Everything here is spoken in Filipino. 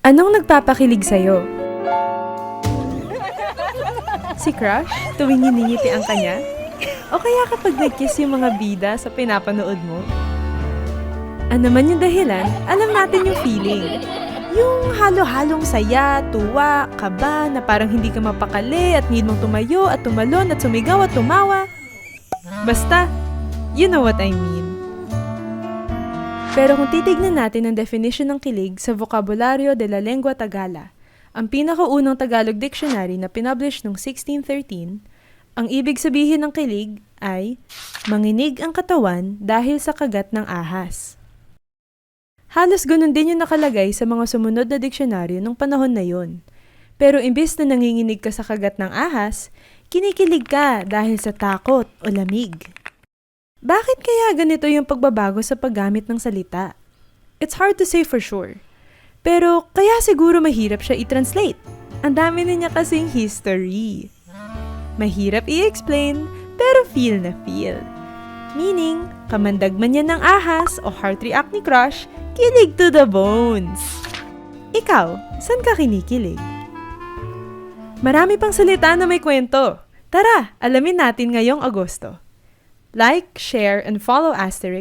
Anong nagpapakilig sa'yo? Si crush? Tuwing hiningiti ang kanya? O kaya kapag nag-kiss yung mga bida sa pinapanood mo? Ano man yung dahilan, alam natin yung feeling. Yung halo-halong saya, tuwa, kaba, na parang hindi ka mapakali at need mong tumayo at tumalon at sumigaw at tumawa. Basta, you know what I mean. Pero kung titignan natin ang definition ng kilig sa Vocabulario de la Lengua Tagala, ang pinakaunang Tagalog dictionary na pinublish noong 1613, ang ibig sabihin ng kilig ay manginig ang katawan dahil sa kagat ng ahas. Halos ganun din yung nakalagay sa mga sumunod na diksyonaryo nung panahon na yon. Pero imbis na nanginginig ka sa kagat ng ahas, kinikilig ka dahil sa takot o lamig. Bakit kaya ganito yung pagbabago sa paggamit ng salita? It's hard to say for sure. Pero kaya siguro mahirap siya i-translate. Ang dami na niya kasing history. Mahirap i-explain, pero feel na feel. Meaning, kamandag man yan ng ahas o heart react ni crush, kilig to the bones. Ikaw, saan ka kinikilig? Marami pang salita na may kwento. Tara, alamin natin ngayong Agosto. Like, share, and follow Asterix